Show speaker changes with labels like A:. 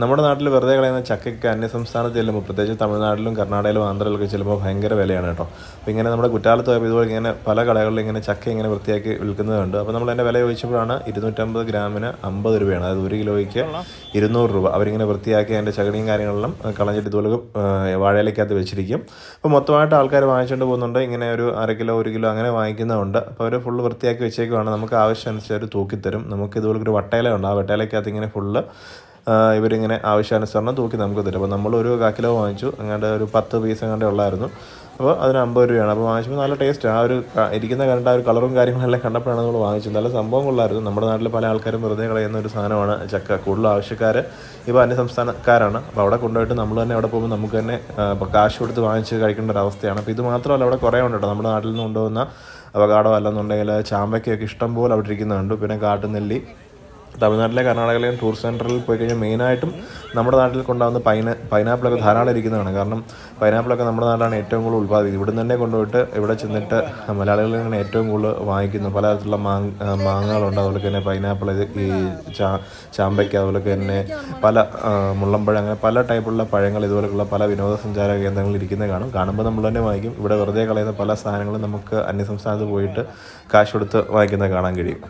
A: നമ്മുടെ നാട്ടിൽ വെറുതെ കളയുന്ന ചക്കയ്ക്ക് അന്യസംസ്ഥാനത്ത് ചെല്ലുമ്പോൾ പ്രത്യേകിച്ച് തമിഴ്നാട്ടിലും കർണാടകയിലും ആന്ധ്രയിലൊക്കെ ചെല്ലുമ്പോൾ ഭയങ്കര വിലയാണ് കേട്ടോ. അപ്പോൾ ഇങ്ങനെ നമ്മുടെ കുറ്റാലത്ത് പോയപ്പോൾ ഇതുപോലെ ഇങ്ങനെ പല കടകളിലും ഇങ്ങനെ ചക്ക ഇങ്ങനെ വൃത്തിയാക്കി വിൽക്കുന്നതുണ്ട്. അപ്പോൾ നമ്മൾ അതിന്റെ വില ചോദിച്ചപ്പോഴാണ് ഇരുന്നൂറ്റമ്പത് ഗ്രാമിന് അമ്പത് രൂപയാണ്. അതായത് ഒരു കിലോയ്ക്ക് ഇരുന്നൂറ് രൂപ. അവരിങ്ങനെ വൃത്തിയാക്കി അതിന്റെ ചകടിയും കാര്യങ്ങളെല്ലാം കളഞ്ഞിട്ട് ഇതുപോലെ വാഴയിലേക്കകത്ത് വെച്ചിരിക്കും. അപ്പോൾ മൊത്തമായിട്ട് ആൾക്കാർ വാങ്ങിച്ചുകൊണ്ട് പോകുന്നുണ്ട്. ഇങ്ങനെ ഒരു അര കിലോ ഒരു കിലോ അങ്ങനെ വാങ്ങിക്കുന്നതുണ്ട്. അപ്പോൾ അവർ ഫുള്ള് വൃത്തിയാക്കി വെച്ചേക്കുവാണ്. നമുക്ക് ആവശ്യം ആവശ്യമനുസരിച്ച് അവർ തൂക്കിത്തരും. നമുക്ക് ഇതുപോലെ ഒരു വട്ടയില ഉണ്ട്. ആ വട്ടയിലേക്കകത്ത് ഇങ്ങനെ ഫുള്ള് ഇവരിങ്ങനെ ആവശ്യാനുസരണം തൂക്കി നമുക്ക് തരും. അപ്പോൾ നമ്മളൊരു കാ വാങ്ങിച്ചു. അങ്ങാണ്ട് ഒരു പത്ത് പീസ് അങ്ങനെ ഉള്ളായിരുന്നു. അപ്പോൾ അതിന് അമ്പത് രൂപയാണ്. അപ്പോൾ വാങ്ങിച്ചപ്പോൾ നല്ല ടേസ്റ്റ് ആ ഒരു ഇരിക്കുന്ന കണ്ട ആ ഒരു കളറും കാര്യങ്ങളെല്ലാം കണ്ടപ്പോഴാണ് നമ്മൾ വാങ്ങിച്ചത്. നല്ല സംഭവം കൊള്ളായിരുന്നു. നമ്മുടെ നാട്ടിൽ പല ആൾക്കാരും വെറുതെ കളയുന്ന ഒരു സാധനമാണ് ചക്ക. കൂടുതൽ ആവശ്യക്കാർ ഇപ്പോൾ അന്യസംസ്ഥാനക്കാരാണ് അപ്പോൾ അവിടെ കൊണ്ടുപോയിട്ട് നമ്മൾ തന്നെ അവിടെ പോകുമ്പോൾ നമുക്ക് തന്നെ ഇപ്പോൾ കാശ് കൊടുത്ത് വാങ്ങിച്ച് കഴിക്കേണ്ട ഒരു അവസ്ഥയാണ്. അപ്പോൾ ഇത് മാത്രമല്ല അവിടെ കുറേ ഉണ്ട് കേട്ടോ. നമ്മുടെ നാട്ടിൽ നിന്ന് കൊണ്ടുപോകുന്ന അവകാടോ അല്ലെന്നുണ്ടെങ്കിൽ ചാമ്പയ്ക്കൊക്കെ ഇഷ്ടം പോലെ അവിടെ ഇരിക്കുന്നുണ്ട് പിന്നെ കാട്ടുനെല്ലി തമിഴ്നാട്ടിലെ കർണാടകയിലെയും ടൂറിസ്റ്റ് സെന്ററിൽ പോയി കഴിഞ്ഞാൽ മെയിനായിട്ടും നമ്മുടെ നാട്ടിൽ കൊണ്ടാകുന്ന പൈന പൈനാപ്പിളൊക്കെ ധാരാളം ഇരിക്കുന്നതാണ്. കാരണം പൈനാപ്പിളൊക്കെ നമ്മുടെ നാട്ടിലാണ് ഏറ്റവും കൂടുതൽ ഉൽപ്പാദിപ്പിക്കുന്നത്. ഇവിടെ തന്നെ കൊണ്ടുപോയിട്ട് ഇവിടെ ചെന്നിട്ട് മലയാളികൾ ഇങ്ങനെ ഏറ്റവും കൂടുതൽ വാങ്ങിക്കുന്നു പലതരത്തിലുള്ള മാങ്ങ ആ, മാങ്ങകളുണ്ട്. അതുപോലെ തന്നെ പൈനാപ്പിൾ ഈ ചാ ചാമ്പയ്ക്ക അതുപോലെ തന്നെ പല മുള്ളമ്പഴം അങ്ങനെ പല ടൈപ്പുള്ള പഴങ്ങൾ ഇതുപോലെയുള്ള പല വിനോദസഞ്ചാര കേന്ദ്രങ്ങളിൽ ഇരിക്കുന്നത് കാണും. കാണുമ്പോൾ നമ്മൾ തന്നെ വാങ്ങിക്കും. ഇവിടെ വെറുതെ കളയുന്ന പല സാധനങ്ങളും നമുക്ക് അന്യസംസ്ഥാനത്ത് പോയിട്ട് കാശ് കൊടുത്ത് വാങ്ങിക്കുന്നത് കാണാൻ കഴിയും.